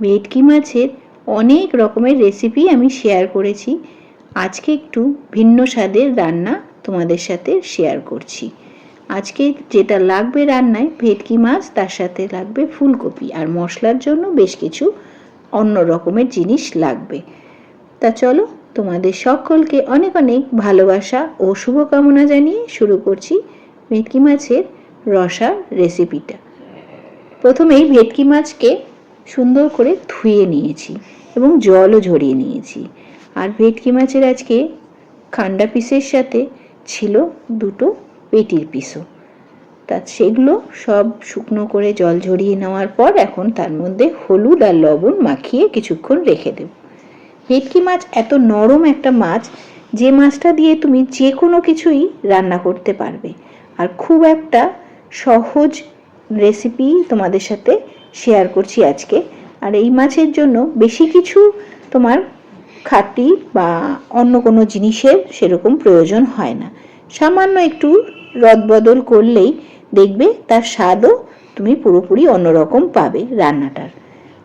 ভেটকি মাছের অনেক রকমের রেসিপি আমি শেয়ার করেছি। আজকে একটু ভিন্ন স্বাদের রান্না তোমাদের সাথে শেয়ার করছি। আজকে যেটা লাগবে রান্নায় ভেটকি মাছ, তার সাথে লাগবে ফুলকপি। আর মশলার জন্য বেশ কিছু অন্য রকমের জিনিস লাগবে। তা চলো তোমাদের সকলকে অনেক অনেক ভালোবাসা ও শুভকামনা জানিয়ে শুরু করছি ভেটকি মাছের রসার রেসিপিটা প্রথমেই ভেটকি মাছকে সুন্দর করে ধুয়ে নিয়েছি এবং জলও ঝরিয়ে নিয়েছি। আর ভেটকি মাছের আজকে খান্ডা পিসের সাথে ছিল দুটো পেটির পিসও। তা সেগুলো সব শুকনো করে জল ঝরিয়ে নেওয়ার পর এখন তার মধ্যে হলুদ আর লবণ মাখিয়ে কিছুক্ষণ রেখে দেব। ভেটকি মাছ এত নরম একটা মাছ, যে মাছটা দিয়ে তুমি যে কোনো কিছুই রান্না করতে পারবে। আর খুব একটা সহজ রেসিপি তোমাদের সাথে শেয়ার করছি আজকে। আর এই মাছের জন্য বেশি কিছু তোমার খাটি বা অন্য কোনো জিনিসের সেরকম প্রয়োজন হয় না। সামান্য একটু রদবদল করলেই দেখবে তার স্বাদও তুমি পুরোপুরি অন্যরকম পাবে রান্নাটার।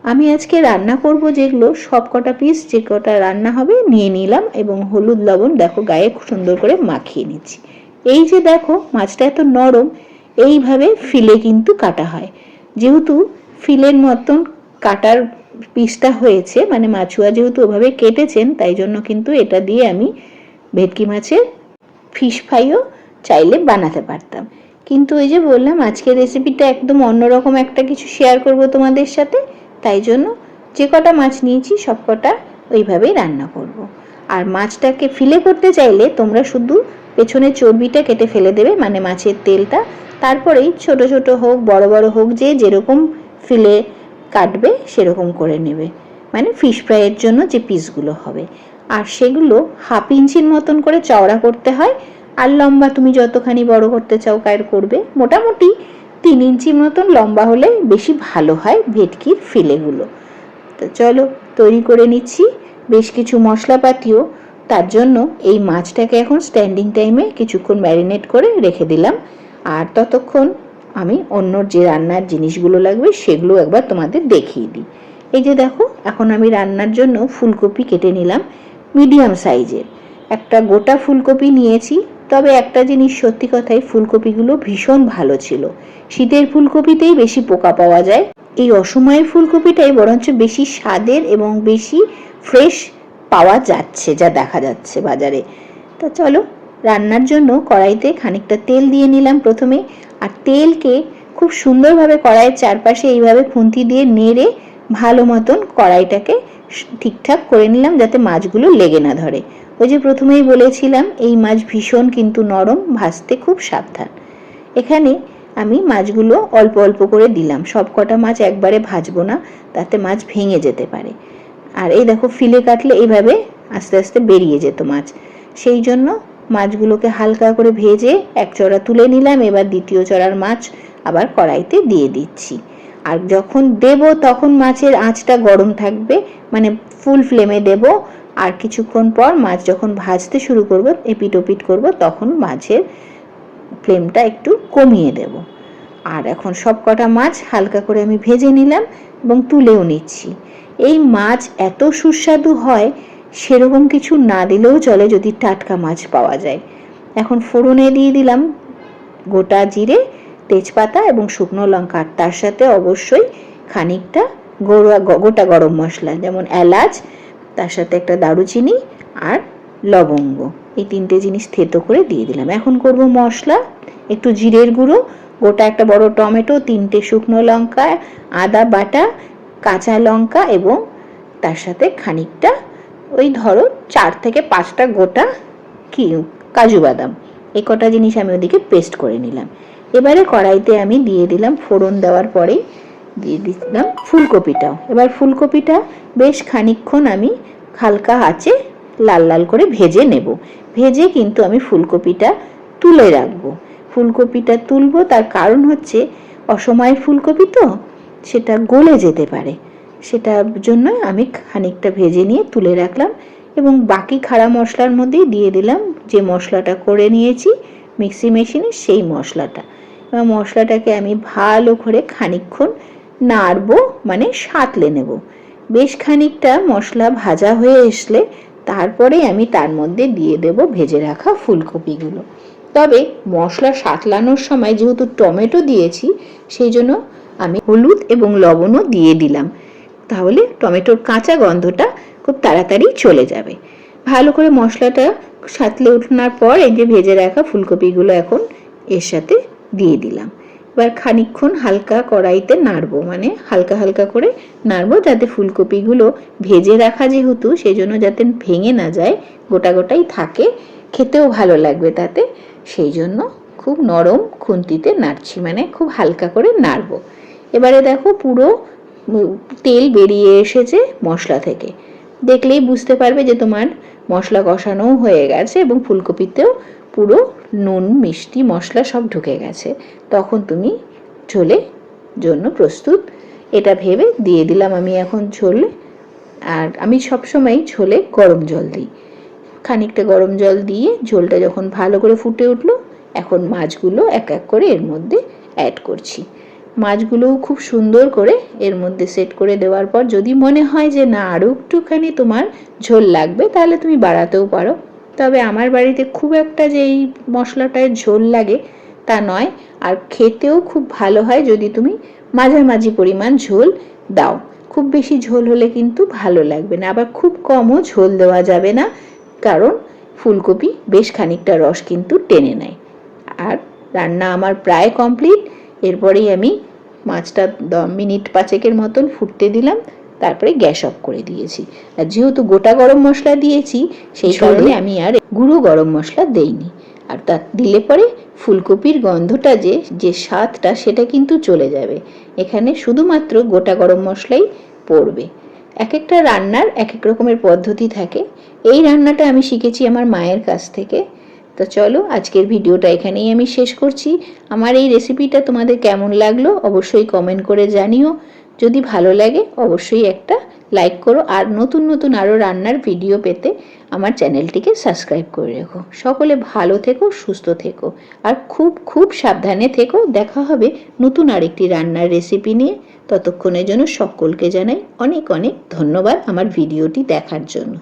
আমি আজকে রান্না করব যেগুলো সব কটা পিস যে কটা রান্না হবে নিয়ে নিলাম এবং হলুদ লবণ দেখো গায়ে খুব সুন্দর করে মাখিয়ে নিচ্ছি। এই যে দেখো মাছটা এত নরম, এইভাবে ফিলে কিন্তু কাটা হয়। যেহেতু ফিলের মতন কাটার পিসটা হয়েছে মানে মাছুয়া যেহেতু ওভাবে কেটেছেন, তাই জন্য কিন্তু এটা দিয়ে আমি ভেটকি মাছের ফিশ ফ্রাইও চাইলে বানাতে পারতাম কিন্তু ওই যে বললাম, আজকের রেসিপিটা একদম অন্যরকম একটা কিছু শেয়ার করব তোমাদের সাথে, তাই জন্য যে কটা মাছ নিয়েছি, সব কটা ওইভাবেই রান্না করব। আর মাছটাকে ফিলে করতে চাইলে তোমরা শুধু পেছনে চর্বিটা কেটে ফেলে দেবে মানে মাছের তেলটা, তারপরেই ছোট ছোট হোক, বড় বড় হোক, যে যেরকম ফিলে কাটবে, সেরকম করে নেবে। মানে ফিশ ফ্রাইয়ের জন্য যে পিসগুলো হবে। আর সেগুলো হাফ ইঞ্চির মতন করে চওড়া করতে হয়। আর লম্বা তুমি যতখানি বড় করতে চাও কায়ের করবে। মোটামুটি তিন ইঞ্চি মতন লম্বা হলে বেশি ভালো হয় ভেটকির ফিলেগুলো। তো চলো, তৈরি করে নিচ্ছি। বেশ কিছু মশলাপাতিও। তার জন্য এই মাছটাকে এখন স্ট্যান্ডিং টাইমে কিছুক্ষণ ম্যারিনেট করে রেখে দিলাম। আর ততক্ষণ আমি অন্য যে রান্নার জিনিসগুলো লাগবে সেগুলো একবার তোমাদের দেখিয়ে দিই। এই যে দেখো, এখন আমি রান্নার জন্য ফুলকপি কেটে নিলাম মিডিয়াম সাইজের। একটা গোটা ফুলকপি নিয়েছি, তবে একটা জিনিস সত্যি কথাই ফুলকপিগুলো ভীষণ ভালো ছিল। শীতের ফুলকপিতেই বেশি পোকা পাওয়া যায়। এই অসময়ের ফুলকপিটাই বরঞ্চ বেশি স্বাদের এবং বেশি ফ্রেশ পাওয়া যাচ্ছে, যা দেখা যাচ্ছে বাজারে। তা চলো রান্নার জন্য কড়াইতে খানিকটা তেল দিয়ে নিলাম প্রথমে। আর তেলকে খুব সুন্দরভাবে কড়াইয়ের চারপাশে এইভাবে খুন্তি দিয়ে নেড়ে ভালো মতন কড়াইটাকে ঠিকঠাক করে নিলাম যাতে মাছগুলো লেগে না ধরে। ওই যে প্রথমেই বলেছিলাম, এই মাছ ভীষণ কিন্তু নরম, ভাজতে খুব সাবধান। এখানে আমি মাছগুলো অল্প অল্প করে দিলাম। সব কটা মাছ একবারে ভাজবো না, তাতে মাছ ভেঙে যেতে পারে। আর এই দেখো, ফিলে কাটলে এইভাবে আস্তে আস্তে বেরিয়ে যেত মাছ। সেই জন্য মাছগুলোকে হালকা করে ভেজে এক চড়া তুলে নিলাম। এবার দ্বিতীয় চড়ার মাছ আবার কড়াইতে দিয়ে দিচ্ছি। আর যখন দেব, তখন মাছের আঁচটা গরম থাকবে মানে ফুল ফ্লেমে দেব। আর কিছুক্ষণ পর মাছ যখন ভাজতে শুরু করব এপিট ওপিট করব, তখন মাছের ফ্লেমটা একটু কমিয়ে দেব। আর এখন সব কটা মাছ হালকা করে আমি ভেজে নিলাম এবং তুলেও নিচ্ছি। এই মাছ এত সুস্বাদু হয় সেরকম কিছু না দিলেও চলে যদি টাটকা মাছ পাওয়া যায়। এখন ফোড়নে দিয়ে দিলাম গোটা জিরে, তেজপাতা এবং শুকনো লঙ্কা আর তার সাথে অবশ্যই খানিকটা গরুয়া গোটা গরম মশলা, যেমন এলাচ, তার সাথে একটা দারুচিনি আর লবঙ্গ। এই তিনটে জিনিস থেতো করে দিয়ে দিলাম। এখন করব মশলা, একটু জিরের গুঁড়ো, গোটা একটা বড় টমেটো, তিনটে শুকনো লঙ্কা, আদা বাটা, কাঁচা লঙ্কা এবং তার সাথে খানিকটা ওই ধরো চার থেকে পাঁচটা গোটা কি, কাজু বাদাম। এই কটা জিনিস আমি ওদিকে পেস্ট করে নিলাম। এবারে কড়াইতে আমি দিয়ে দিলাম ফোড়ন দেওয়ার পরেই দিয়ে দিলাম ফুলকপিটাও। এবার ফুলকপিটা বেশ খানিকক্ষণ আমি হালকা আঁচে লাল লাল করে ভেজে নেব। ভেজে কিন্তু আমি ফুলকপিটা তুলে রাখব। ফুলকপিটা তুলবো, তার কারণ হচ্ছে অসময়ের ফুলকপি তো, সেটা গলে যেতে পারে। সেটার জন্য আমি খানিকটা ভেজে নিয়ে তুলে রাখলাম এবং বাকি খাড়া মশলার মধ্যেই দিয়ে দিলাম যে মশলাটা করে নিয়েছি মিক্সি মেশিনে সেই মশলাটা। এবার মশলাটাকে আমি ভালো করে খানিকক্ষণ নাড়বো মানে সাঁতলে নেব। বেশ খানিকটা মশলা ভাজা হয়ে আসলে তারপরে আমি তার মধ্যে দিয়ে দেব ভেজে রাখা ফুলকপিগুলো। তবে মশলা সাতলানোর সময় যেহেতু টমেটো দিয়েছি, সেই জন্য আমি হলুদ এবং লবণও দিয়ে দিলাম। তাহলে টমেটোর কাঁচা গন্ধটা খুব তাড়াতাড়ি চলে যাবে। ভালো করে মশলাটা সাতলে উঠানোর পর এই যে ভেজে রাখা ফুলকপিগুলো এখন এর সাথে দিয়ে দিলাম। এবার খানিকক্ষণ হালকা কড়াইতে নাড়বো মানে হালকা হালকা করে নাড়বো যাতে ফুলকপিগুলো ভেজে রাখা যেহেতু সেই জন্য যাতে ভেঙে না যায়, গোটা গোটাই থাকে, খেতেও ভালো লাগবে তাতে, সেই জন্য খুব নরম খুন্তিতে নাড়ছি মানে খুব হালকা করে নাড়বো। এবারে দেখো পুরো তেল বেরিয়ে এসেছে মশলা থেকে। দেখলেই বুঝতে পারবে যে তোমার মশলা কষানোও হয়ে গেছে এবং ফুলকপিতেও পুরো নুন, মিষ্টি, মশলা সব ঢুকে গেছে। তখন তুমি ঝোলে জন্য প্রস্তুত। এটা ভেবে দিয়ে দিলাম আমি এখন ঝোলে। আর আমি সবসময় ঝোলে গরম জল দিই। খানিকটা গরম জল দিয়ে ঝোলটা যখন ভালো করে ফুটে উঠল, এখন মাছগুলো এক এক করে এর মধ্যে অ্যাড করছি। মাছগুলোও খুব সুন্দর করে এর মধ্যে সেট করে দেওয়ার পর যদি মনে হয় যে না আরও একটুখানি তোমার ঝোল লাগবে, তাহলে তুমি বাড়াতেও পারো। তবে আমার বাড়িতে খুব একটা যে এই মশলাটায় ঝোল লাগে তা নয়। আর খেতেও খুব ভালো হয় যদি তুমি মাঝামাঝি পরিমাণ ঝোল দাও। খুব বেশি ঝোল হলে কিন্তু ভালো লাগবে না। আবার খুব কমও ঝোল দেওয়া যাবে না, কারণ ফুলকপি বেশ খানিকটা রস কিন্তু টেনে নেয়। আর রান্না আমার প্রায় কমপ্লিট এরপরেই আমি মাছটা মিনিট পাঁচেকের মতন ফুটতে দিলাম তারপরে গ্যাস অফ করে দিয়েছি। আর যেহেতু গোটা গরম মশলা দিয়েছি সেই কারণে আমি আর গুঁড়ো গরম মশলা দেইনি। আর তা দিলে পরে ফুলকপির গন্ধটা যে যে স্বাদটা সেটা কিন্তু চলে যাবে। এখানে শুধুমাত্র গোটা গরম মশলাই পড়বে। এক একটা রান্নার এক এক রকমের পদ্ধতি থাকে। এই রান্নাটা আমি শিখেছি আমার মায়ের কাছ থেকে। তো চলো, আজকের ভিডিওটা এখানেই আমি শেষ করছি। আমার এই রেসিপিটা তোমাদের কেমন লাগল অবশ্যই কমেন্ট করে জানিও। যদি ভালো লাগে, অবশ্যই একটা লাইক করো আর নতুন নতুন আরও রান্নার ভিডিও পেতে আমার চ্যানেলটিকে সাবস্ক্রাইব করে রেখো। সকলে ভালো থেকো, সুস্থ থেকো আর খুব খুব সাবধানে থেকো। দেখা হবে নতুন আরেকটি রান্নার রেসিপি নিয়ে। ততক্ষণের জন্য সকলকে জানাই অনেক অনেক ধন্যবাদ আমার ভিডিওটি দেখার জন্য।